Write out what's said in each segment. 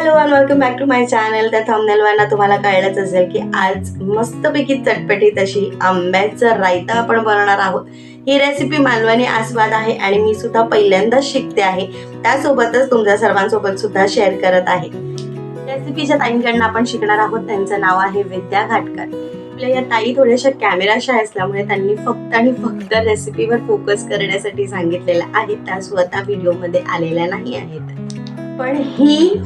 Hello and welcome back to my channel त्या थंबनेलवरनं तुम्हाला कळलंच असेल की आज मस्तपैकी चटपटीत अशी आंब्याचं रायता आपण बनवणार आहोत. ही रेसिपी मालवणी आस्वाद आहे आणि मी सुद्धा पहिल्यांदाच शिकते आहे. त्यासोबतच तुमच्या सर्वांसोबत सुद्धा शेअर करत आहे. रेसिपीच्या ताईंकडनं आपण शिकणार आहोत. त्यांचं नाव आहे विद्या घाटकर. आपल्या या ताई थोड्याशा कॅमेराशा असल्यामुळे त्यांनी फक्त आणि फक्त रेसिपीवर फोकस करण्यासाठी सांगितलेलं आहे. त्या स्वतः व्हिडिओमध्ये आलेल्या नाही आहेत. पण ही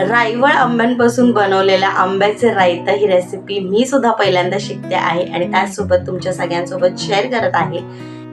रायवळ आंब्यांपासून बनवलेल्या आंब्याचे रायता ही रेसिपी मी सुद्धा पहिल्यांदा शिकते आहे आणि त्याचसोबत तुमच्या सगळ्यांसोबत शेअर करत आहे.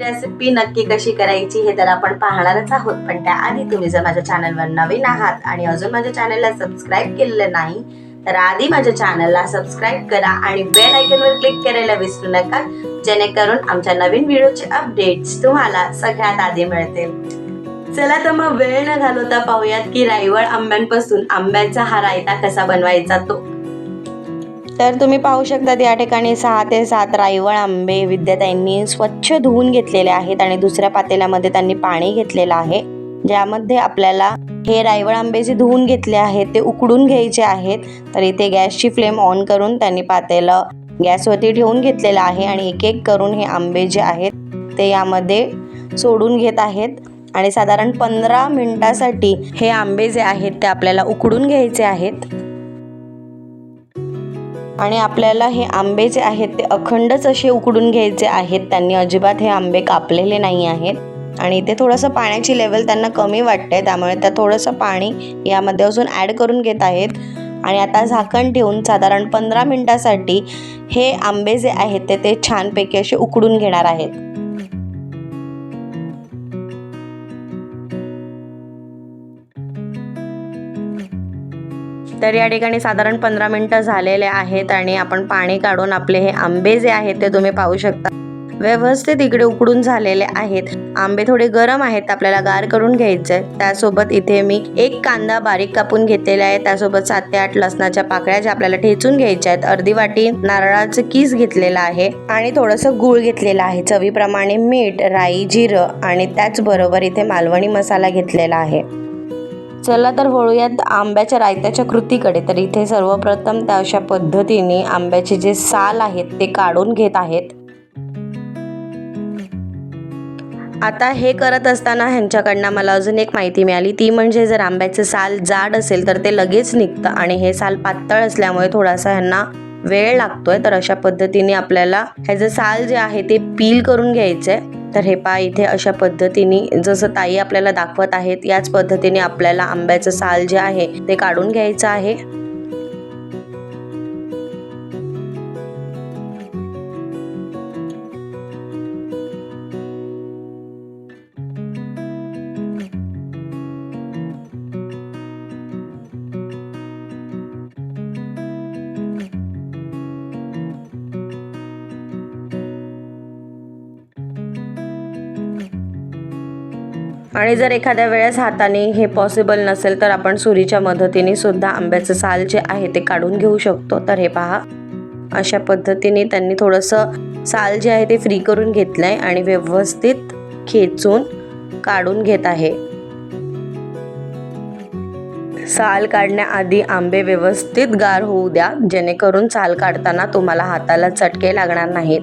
रेसिपी नक्की कशी करायची हे तर आपण पाहणारच आहोत. पण त्याआधी तुम्ही जर माझ्या चॅनलवर नवीन आहात आणि अजून माझ्या चॅनलला सबस्क्राईब केलेलं नाही तर आधी माझ्या चॅनलला सबस्क्राईब करा आणि बेल आयकनवर क्लिक करायला विसरू नका. जेणेकरून आमच्या नवीन व्हिडिओचे अपडेट्स तुम्हाला सगळ्यात आधी मिळतील. चला तर मग वेळ न घालवता पाहूयात की रायवळ आंब्यांपासून आंब्याचा हा रायता कसा बनवायचा तो. तर तुम्ही पाहू शकता या ठिकाणी सहा ते सात रायवळ आंबे विद्यार्थ्यांनी स्वच्छ धुवून घेतलेले आहेत आणि दुसऱ्या पातेल्यामध्ये त्यांनी पाणी घेतलेलं आहे. ज्यामध्ये आपल्याला हे रायवळ आंबे जे धुवून घेतले आहेत ते उकडून घ्यायचे आहेत. तर इथे गॅसची फ्लेम ऑन करून त्यांनी पातेलं गॅसवरती ठेवून घेतलेलं आहे आणि एक एक करून हे आंबे जे आहेत ते यामध्ये सोडून घेत आहेत. आणि साधारण पंधरा मिनिटासाठी हे आंबे जे आहेत ते आपल्याला उकडून घ्यायचे आहेत. आणि आपल्याला हे आंबे जे आहेत ते अखंडच असे उकडून घ्यायचे आहेत. त्यांनी अजिबात हे आंबे कापलेले नाही आहेत. आणि इथे थोडंसं पाण्याची लेवल त्यांना कमी वाटते त्यामुळे त्या थोडंसं पाणी यामध्ये अजून ॲड करून घेत आहेत. आणि आता झाकण ठेवून साधारण पंधरा मिनटासाठी हे आंबे जे आहेत ते ते छानपैकी असे उकडून घेणार आहेत. तर या ठिकाणी साधारण पंधरा मिनटं झालेले आहेत आणि आपण पाणी काढून आपले हे आंबे जे आहेत ते तुम्ही पाहू शकता. व्यवस्थित इकडे उकडून झालेले आहेत. आंबे थोडे गरम आहेत आपल्याला गार करून घ्यायचे त्यासोबत इथे मी एक कांदा बारीक कापून घेतलेला आहे. त्यासोबत सात ते आठ लसणाच्या पाकळ्या ज्या आपल्याला ठेचून घ्यायच्या आहेत. अर्धी वाटी नारळाचं किस घेतलेलं आहे आणि थोडंसं गूळ घेतलेलं आहे. चवीप्रमाणे मीठ राई जिरं आणि त्याचबरोबर इथे मालवणी मसाला घेतलेला आहे. चला तर वळूयात आंब्याच्या रायत्याच्या कृतीकडे. तर इथे सर्वप्रथम त्या अशा पद्धतीने आंब्याचे जे साल आहेत ते काढून घेत आहेत. आता हे करत असताना ह्यांच्याकडनं मला अजून एक माहिती मिळाली. ती म्हणजे जर आंब्याचं साल जाड असेल तर ते लगेच निघतं आणि हे साल पातळ असल्यामुळे थोडासा ह्यांना वेळ लागतोय तर अशा पद्धतीने आपल्याला ह्याचं साल जे आहे ते पील करून घ्यायचंय. तर हे पा इथे अशा पद्धतीने जसं ताई आपल्याला दाखवत आहेत याच पद्धतीने आपल्याला आंब्याचं साल जे आहे ते काढून घ्यायचं आहे. आणि जर एखाद्या वेळेस हाताने हे पॉसिबल नसेल तर आपण सुरीच्या मदतीने सुद्धा आंब्याचं साल जे आहे ते काढून घेऊ शकतो. तर हे पहा. अशा पद्धतीने त्यांनी थोडंसं साल जे आहे ते फ्री करून घेतलं आहे आणि व्यवस्थित खेचून काढून घेत आहे. साल काढण्याआधी आंबे व्यवस्थित गार होऊ द्या जेणेकरून साल काढताना तुम्हाला हाताला चटके लागणार नाहीत.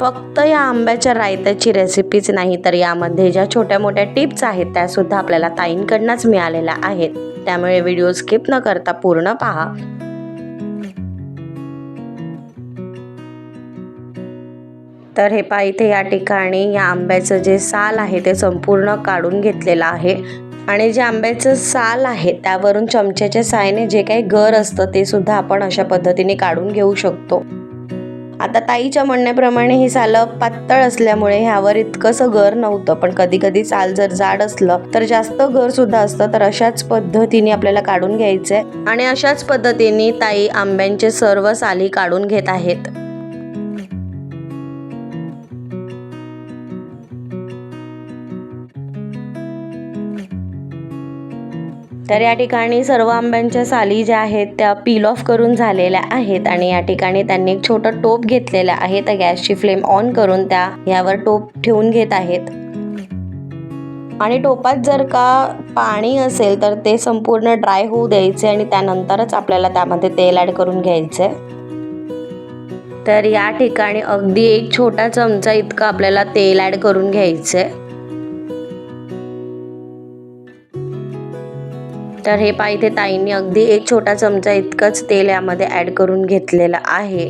फक्त या आंब्याच्या रायत्याची रेसिपीच नाही तर यामध्ये ज्या छोट्या मोठ्या टिप्स आहेत त्या सुद्धा आपल्याला ताईंकडनंच मिळालेल्या आहेत. त्यामुळे व्हिडिओ स्किप न करता पूर्ण पहा. तर हे पहा इथे या ठिकाणी या आंब्याचं जे साल आहे ते संपूर्ण काढून घेतलेलं आहे. आणि जे आंब्याचं साल आहे त्यावरून चमच्याच्या साहाय्याने जे काही गर असतं ते सुद्धा आपण अशा पद्धतीने काढून घेऊ शकतो. आता ताईच्या म्हणण्याप्रमाणे ही सालं पातळ असल्यामुळे ह्यावर इतकंसं गर नव्हतं. पण कधी कधी साल जर जाड असलं तर जास्त गर सुद्धा असतं. तर अशाच पद्धतीने आपल्याला काढून घ्यायचंय. आणि अशाच पद्धतीने ताई आंब्यांचे सर्व साली काढून घेत आहेत. तर या ठिकाणी सर्व आंब्यांच्या साली ज्या आहेत त्या पील ऑफ करून झालेल्या आहेत आणि या ठिकाणी त्यांनी एक छोटं टोप घेतलेलं आहे. तर गॅसची फ्लेम ऑन करून त्या यावर टोप ठेवून घेत आहेत. आणि टोपात जर का पाणी असेल तर ते संपूर्ण ड्राय होऊ द्यायचे आणि त्यानंतरच आपल्याला त्यामध्ये तेल ॲड करून घ्यायचे. तर या ठिकाणी अगदी एक छोटा चमचा इतकं आपल्याला तेल ॲड करून घ्यायचंय तर हे पहा इथे ताईंनी अगदी एक छोटा चमचा इतकंच तेल यामध्ये ॲड करून घेतलेलं आहे.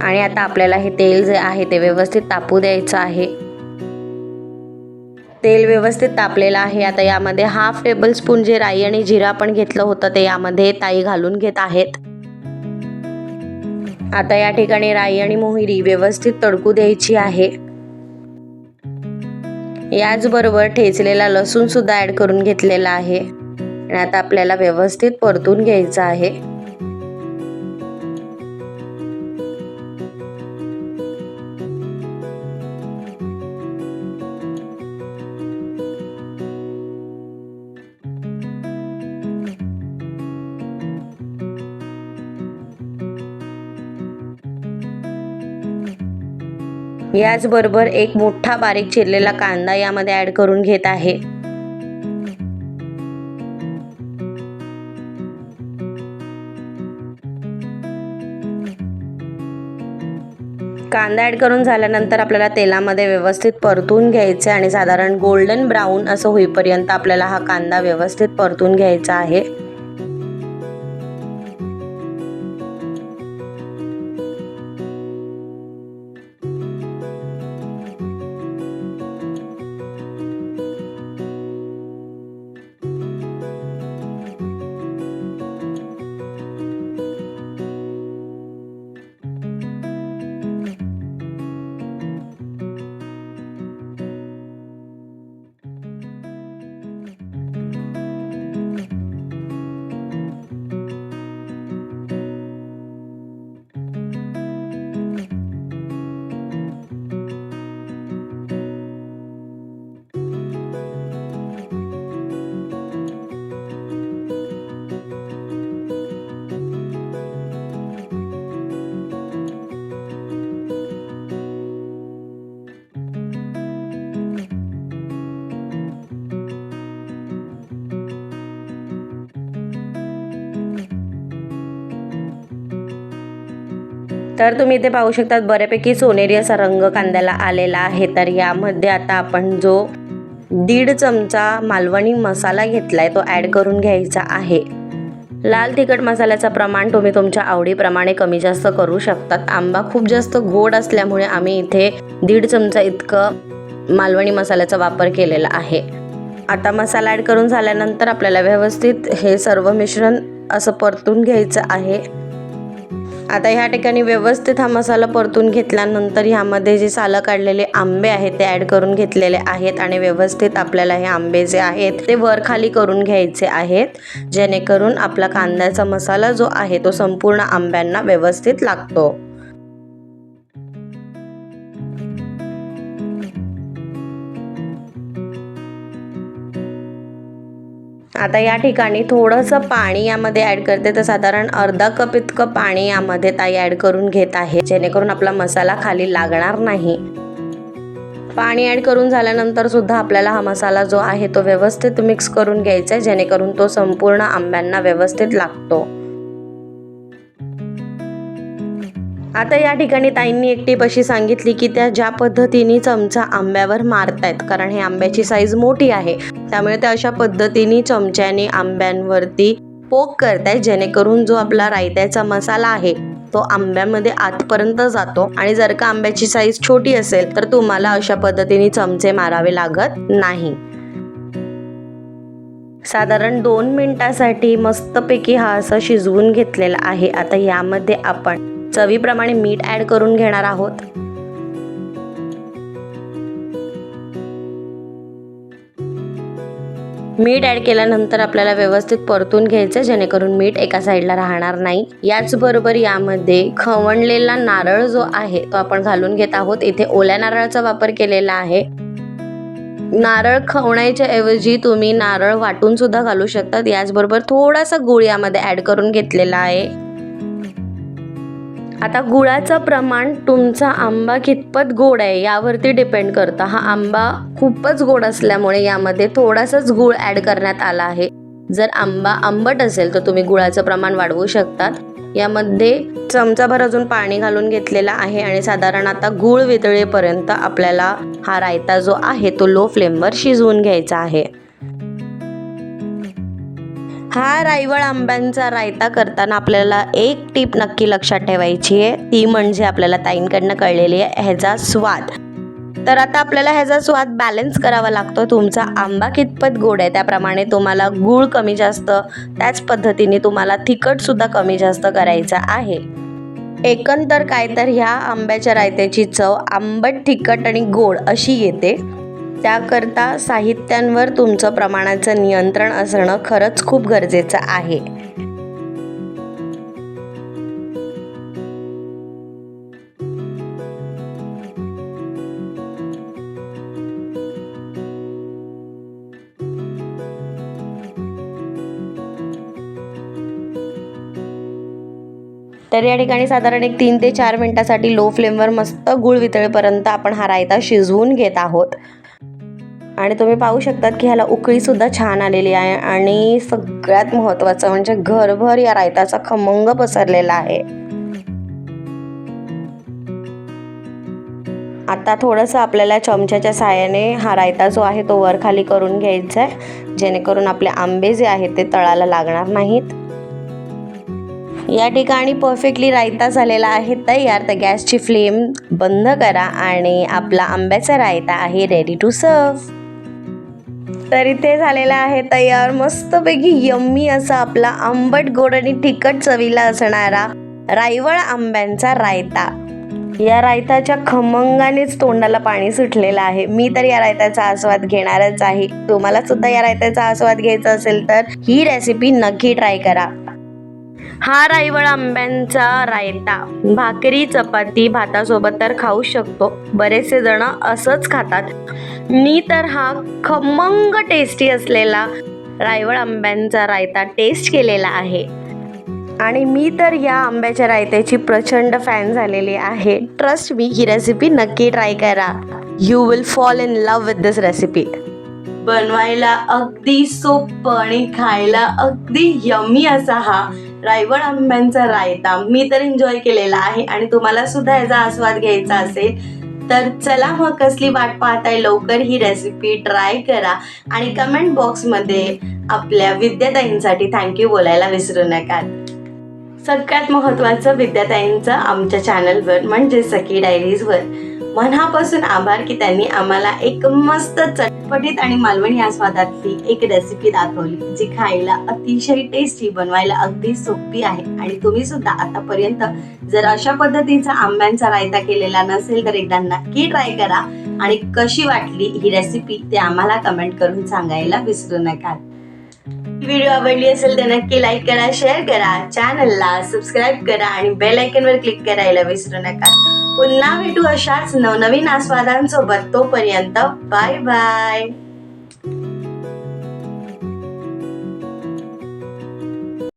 आणि आता आपल्याला हे तेल जे आहे ते व्यवस्थित तापू द्यायचं आहे. तेल व्यवस्थित तापलेलं आहे. आता यामध्ये हाफ टेबल स्पून जे राई आणि जिरा आपण घेतलं होतं ते यामध्ये ताई घालून घेत आहेत. आता या ठिकाणी राई आणि मोहिरी व्यवस्थित तडकू द्यायची आहे. याचबरोबर ठेचलेला लसूण सुद्धा ऍड करून घेतलेला आहे. आणि आता आपल्याला व्यवस्थित परतून घ्यायचं आहे. याचबरोबर एक मोठा बारीक चिरलेला कांदा यामध्ये ॲड करून घेत आहे. कांदा ॲड करून झाल्यानंतर आपल्याला तेलामध्ये व्यवस्थित परतून घ्यायचे आणि साधारण गोल्डन ब्राऊन असं होईपर्यंत आपल्याला हा कांदा व्यवस्थित परतून घ्यायचा आहे. तर तुम्ही इथे पाहू शकतात बऱ्यापैकी सोनेरी असा रंग कांद्याला आलेला आहे. तर यामध्ये आता आपण जो दीड चमचा मालवणी मसाला घेतलाय तो ॲड करून घ्यायचा आहे. लाल तिखट मसाल्याचं प्रमाण तुम्ही तुमच्या आवडीप्रमाणे कमी जास्त करू शकतात. आंबा खूप जास्त गोड असल्यामुळे आम्ही इथे दीड चमचा इतकं मालवणी मसाल्याचा वापर केलेला आहे. आता मसाला ॲड करून झाल्यानंतर आपल्याला व्यवस्थित हे सर्व मिश्रण असं परतून घ्यायचं आहे. आता ह्या ठिकाणी व्यवस्थित हा मसाला परतून घेतल्यानंतर ह्यामध्ये जे सालं काढलेले आंबे आहेत ते ॲड करून घेतलेले आहेत आणि व्यवस्थित आपल्याला हे आंबे जे आहेत ते वर खाली करून घ्यायचे आहेत. जेणेकरून आपला कांद्याचा मसाला जो आहे तो संपूर्ण आंब्यांना व्यवस्थित लागतो. आता या ठिकाणी थोडंसं पाणी यामध्ये ॲड करते. तर साधारण अर्धा कप इतकं पाणी यामध्ये ताई ॲड करून घेत आहे. जेणेकरून आपला मसाला खाली लागणार नाही. पाणी ॲड करून झाल्यानंतर सुद्धा आपल्याला हा मसाला जो आहे तो व्यवस्थित मिक्स करून घ्यायचा आहे. जेणेकरून तो संपूर्ण आंब्यांना व्यवस्थित लागतो. आता या ठिकाणी ताईंनी एक टीप अशी सांगितली की त्या ज्या पद्धतीने चमचा आंब्यावर मारतायत कारण हे आंब्याची साईज मोठी आहे. त्यामुळे त्या अशा पद्धतीने चमच्याने आंब्यांवरती पोक करतायत जेणेकरून जो आपला रायत्याचा मसाला आहे तो आंब्यामध्ये आतपर्यंत जातो. आणि जर का आंब्याची साईज छोटी असेल तर तुम्हाला अशा पद्धतीने चमचे मारावे लागत नाही. साधारण दोन मिनिटासाठी मस्तपैकी हा असा शिजवून घेतलेला आहे. आता यामध्ये आपण चवीप्रमाणे मीठ ॲड करून घेणार आहोत. मीठ ॲड केल्यानंतर आपल्याला व्यवस्थित परतून घ्यायचं जेणेकरून मीठ एका साईडला राहणार नाही. याचबरोबर यामध्ये खवणलेला नारळ जो आहे तो आपण घालून घेत आहोत. इथे ओल्या नारळाचा वापर केलेला आहे. नारळ खवण्याच्या ऐवजी तुम्ही नारळ वाटून सुद्धा घालू शकतात. याचबरोबर थोडासा गुळ यामध्ये ॲड करून घेतलेला आहे. आता गुळाचं प्रमाण तुमचा आंबा कितपत गोड आहे यावरती डिपेंड करतं. हा आंबा खूपच गोड असल्यामुळे यामध्ये थोडासाच गुळ ॲड करण्यात आला आहे. जर आंबा आंबट असेल तर तुम्ही गुळाचं प्रमाण वाढवू शकतात. यामध्ये चमचाभर अजून पाणी घालून घेतलेलं आहे आणि साधारण आता गूळ वितळेपर्यंत आपल्याला हा रायता जो आहे तो लो फ्लेमवर शिजवून घ्यायचा आहे. हा रायवळ आंब्यांचा रायता करताना आपल्याला एक टीप नक्की लक्षात ठेवायची आहे. ती म्हणजे आपल्याला ताईंकडनं कळलेली आहे ह्याचा स्वाद. तर आता आपल्याला ह्याचा स्वाद बॅलन्स करावा लागतो. तुमचा आंबा कितपत गोड आहे त्याप्रमाणे तुम्हाला गूळ कमी जास्त त्याच पद्धतीने तुम्हाला तिखटसुद्धा कमी जास्त करायचा आहे. एकंदर काय तर ह्या आंब्याच्या रायत्याची चव आंबट तिखट आणि गोड अशी येते. त्याकरता साहित्यांवर तुमचं प्रमाणाचं नियंत्रण असणं खरंच खूप गरजेचं आहे. तर या ठिकाणी साधारण एक तीन ते चार मिनटासाठी लो फ्लेमवर मस्त गुळ वितळेपर्यंत आपण हा रायता शिजवून घेत आहोत. आणि तुम्ही पाहू शकतात की ह्याला उकळीसुद्धा छान आलेली आहे आणि सगळ्यात महत्त्वाचं म्हणजे घरभर या रायताचा खमंग पसरलेला आहे. आता थोडंसं आपल्याला चमच्याच्या साहाय्याने हा रायता जो आहे तो वरखाली करून घ्यायचा आहे. जेणेकरून आपले आंबे जे आहेत ते तळाला लागणार नाहीत. या ठिकाणी परफेक्टली रायता झालेला आहे तयार. तर गॅसची फ्लेम बंद करा आणि आपला आंब्याचा रायता आहे रेडी टू सर्व तर इथे झालेला आहे तयार. मस्तपैकी यम्मी असा आपला आंबट गोड आणि तिखट चवीला असणारा रायवळ आंब्यांचा रायता. या रायताच्या खमंगानेच तोंडाला पाणी सुटलेलं आहे. मी तर या रायताचा आस्वाद घेणारच आहे. तुम्हाला सुद्धा या रायताचा आस्वाद घ्यायचा असेल तर ही रेसिपी नक्की ट्राय करा. हा रायवळ आंब्यांचा रायता. भाकरी चपाती भातासोबत तर खाऊ शकतो. बरेचसे जण असंच खातात. मी तर हा खमंग टेस्टी असलेला रायवळ आंब्यांचा रायता टेस्ट केलेला आहे. आणि मी तर या आंब्याच्या रायत्याची प्रचंड फॅन झालेली आहे. ट्रस्ट मी ही रेसिपी नक्की ट्राय करा. You will fall in love with this recipe बनवायला अगदी सोपं आणि खायला अगदी यमी असा हा रायवड आंब्यांचा रायता मी तर एन्जॉय केलेला आहे आणि तुम्हाला सुद्धा याचा आस्वाद घ्यायचा असेल तर चला मग कसली वाट पाहताय लवकर ही रेसिपी ट्राय करा आणि कमेंट बॉक्समध्ये आपल्या विद्याताईंसाठी थँक्यू बोलायला विसरू नका. सगळ्यात महत्त्वाचं विद्याताईंचं आमच्या चॅनलवर म्हणजे सखी डायरीजवर मनापासून आभार की त्यांनी आम्हाला एक मस्त चटपटीत आणि मालवणी आस्वादातली एक रेसिपी दाखवली जी खायला अतिशय टेस्टी बनवायला अगदी सोपी आहे. आणि तुम्ही सुद्धा आतापर्यंत जर अशा पद्धतीचा आंब्यांचा रायता केलेला नसेल तर एकदा नक्की ट्राय करा. आणि कशी वाटली ही रेसिपी ते आम्हाला कमेंट करून सांगायला विसरू नका. व्हिडिओ आवडली असेल तर नक्की लाईक करा शेअर करा. चॅनलला सबस्क्राईब करा आणि बेल आयकनवर क्लिक करायला विसरू नका. पुन्हा भेटू अशाच नवनवीन आस्वादांसोबत तोपर्यंत बाय बाय.